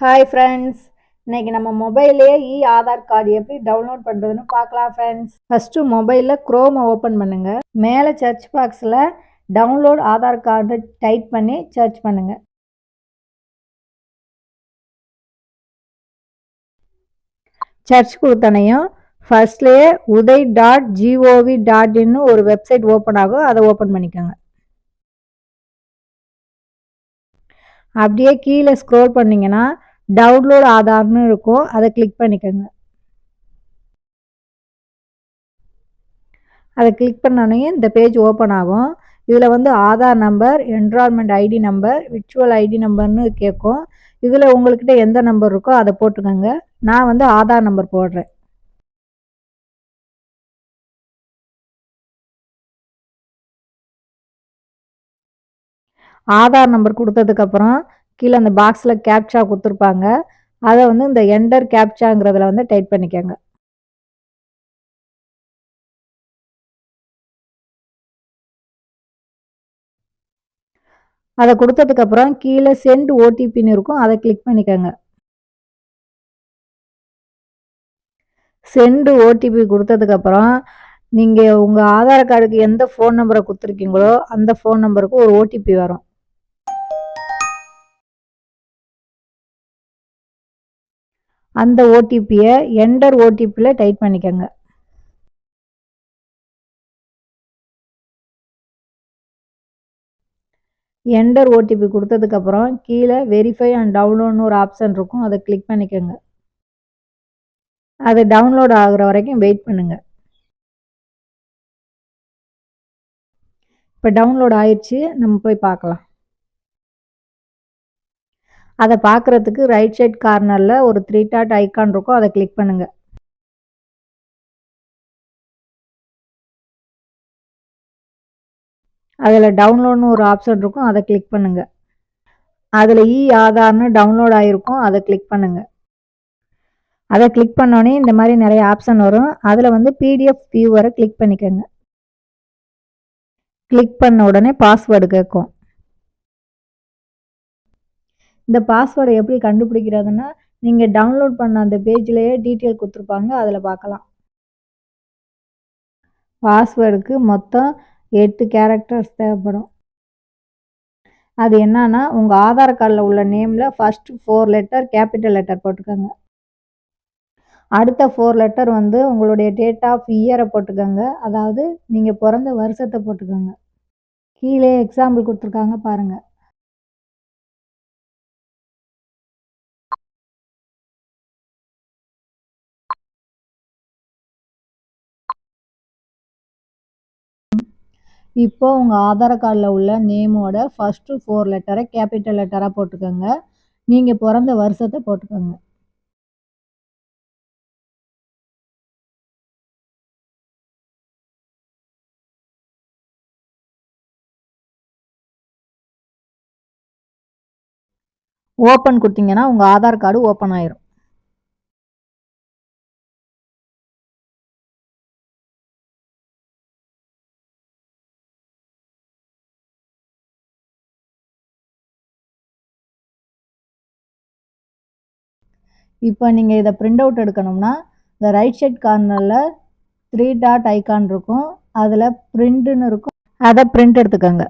Hi friends இன்னைக்கு நம்ம மொபைல்லேயே இ ஆதார் கார்டு எப்படி டவுன்லோட் பண்ணுறதுன்னு பார்க்கலாம் ஃப்ரெண்ட்ஸ் ஃபஸ்ட்டு மொபைலில் க்ரோமை ஓப்பன் பண்ணுங்கள் மேலே சர்ச் பாக்ஸில் டவுன்லோட் ஆதார் கார்டு டைப் பண்ணி சர்ச் பண்ணுங்கள் சர்ச் கொடுத்தனையும் ஃபர்ஸ்ட்லேயே UIDAI dot G O V dot இன்னு ஒரு வெப்சைட் ஓப்பன் ஆகும். அதை ஓப்பன் பண்ணிக்கோங்க. அப்படியே கீழே ஸ்க்ரோல் பண்ணிங்கன்னா டவுன்லோட் ஆதார்னு இருக்கும். அதை கிளிக் பண்ணிக்கோங்க. அதை கிளிக் பண்ணோடனே இந்த பேஜ் ஓப்பன் ஆகும். இதில் வந்து Aadhaar number enrolment ID number virtual ID நம்பர்னு கேட்கும் இதில் உங்கள்கிட்ட எந்த நம்பர் இருக்கோ அதை போட்டுக்கோங்க. நான் வந்து ஆதார் நம்பர் போடுறேன். ஆதார் நம்பர் கொடுத்ததுக்கப்புறம் கீழே அந்த பாக்ஸில் கேப்சா கொடுத்துருப்பாங்க. அதை வந்து இந்த என்டர் கேப்சாங்கிறதுல வந்து டைப் பண்ணிக்கோங்க. அதை கொடுத்ததுக்கப்புறம் கீழே சென்ட் ஓடிபின்னு இருக்கும். அதை கிளிக் பண்ணிக்கோங்க. சென்டு ஓடிபி கொடுத்ததுக்கப்புறம் நீங்கள் உங்கள் ஆதார் கார்டுக்கு எந்த ஃபோன் நம்பரை கொடுத்துருக்கீங்களோ அந்த ஃபோன் நம்பருக்கு ஒரு ஓடிபி வரும். அந்த ஓடிபியை என்டர் ஓடிபியில் டைப் பண்ணிக்கோங்க. என்டர் ஓடிபி கொடுத்ததுக்கப்புறம் கீழே வெரிஃபை அண்ட் டவுன்லோட்னு ஒரு ஆப்ஷன் இருக்கும். அதை கிளிக் பண்ணிக்கோங்க. அது டவுன்லோட் ஆகுற வரைக்கும் வெயிட் பண்ணுங்கள் இப்போ டவுன்லோட் ஆயிடுச்சு நம்ம போய் பார்க்கலாம். அதை பார்க்குறதுக்கு ரைட் சைட் கார்னரில் ஒரு த்ரீ டாட் ஐக்கான் இருக்கும். அதை கிளிக் பண்ணுங்கள் அதில் டவுன்லோட்னு ஒரு ஆப்ஷன் இருக்கும். அதை கிளிக் பண்ணுங்கள் அதில் இ ஆதார்னு டவுன்லோட் ஆகிருக்கும் அதை கிளிக் பண்ணுங்கள் அதை கிளிக் பண்ணோடனே இந்த மாதிரி நிறைய ஆப்ஷன் வரும். அதில் வந்து பிடிஎஃப் வியூவரை கிளிக் பண்ணிக்கோங்க. கிளிக் பண்ண உடனே பாஸ்வேர்டு கேட்கும். இந்த பாஸ்வேர்டை எப்படி கண்டுபிடிக்கிறதுன்னா நீங்கள் டவுன்லோட் பண்ண அந்த பேஜ்லேயே டீட்டெயில் கொடுத்துருப்பாங்க அதில் பார்க்கலாம். பாஸ்வேர்டுக்கு மொத்தம் எட்டு கேரக்டர்ஸ் தேவைப்படும். அது என்னன்னா உங்கள் ஆதார் கார்டில் உள்ள நேமில் first four letter capital letter போட்டுக்கோங்க. அடுத்த ஃபோர் லெட்டர் வந்து உங்களுடைய டேட் ஆஃப் இயரை போட்டுக்கோங்க. அதாவது நீங்கள் பிறந்த வருஷத்தை போட்டுக்கோங்க. கீழே எக்ஸாம்பிள் கொடுத்துருக்காங்க பாருங்கள் இப்போ உங்கள் ஆதார் கார்டில் உள்ள நேமோட ஃபஸ்ட்டு ஃபோர் லெட்டரை கேபிட்டல் லெட்டராக போட்டுக்கோங்க. நீங்கள் பிறந்த வருஷத்தை போட்டுக்கோங்க. ஓப்பன் கொடுத்தீங்கன்னா உங்கள் ஆதார் கார்டு ஓப்பன் ஆயிரும். இப்போ நீங்கள் இதை பிரிண்ட் அவுட் எடுக்கணும்னா இந்த ரைட் சைட் கார்னரில் த்ரீ டாட் ஐக்கான் இருக்கும். அதில் பிரிண்ட்டுன்னு இருக்கும். அதை பிரிண்ட் எடுத்துக்கோங்க.